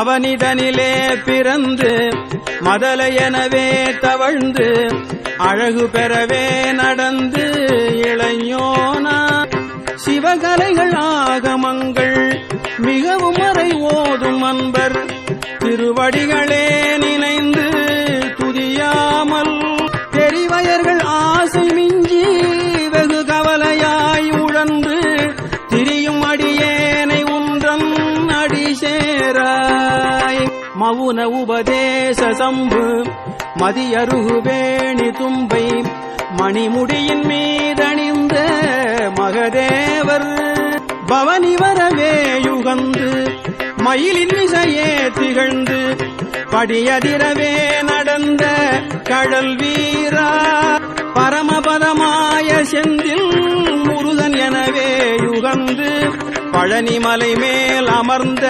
அவனிடனிலே பிறந்து மதலை தவழ்ந்து அழகு பெறவே நடந்து இளைஞோனா. சிவகலைகள் ஆகமங்கள் மிகவும் மறை ஓதும் அன்பர் திருவடிகளே சேராய். மவுன உபதேச சம்பு மதியருகு வேணி தும்பை. மணிமுடியின் மீதணிந்த மகதேவர் பவனி வரவே யுகந்து மயிலின் இசையே திகழ்ந்து படியதிரவே நடந்த கடல் வீரா. பரமபதமாய செந்தில் முருகன் எனவே யுகந்து பழனிமலை மேல் அமர்ந்த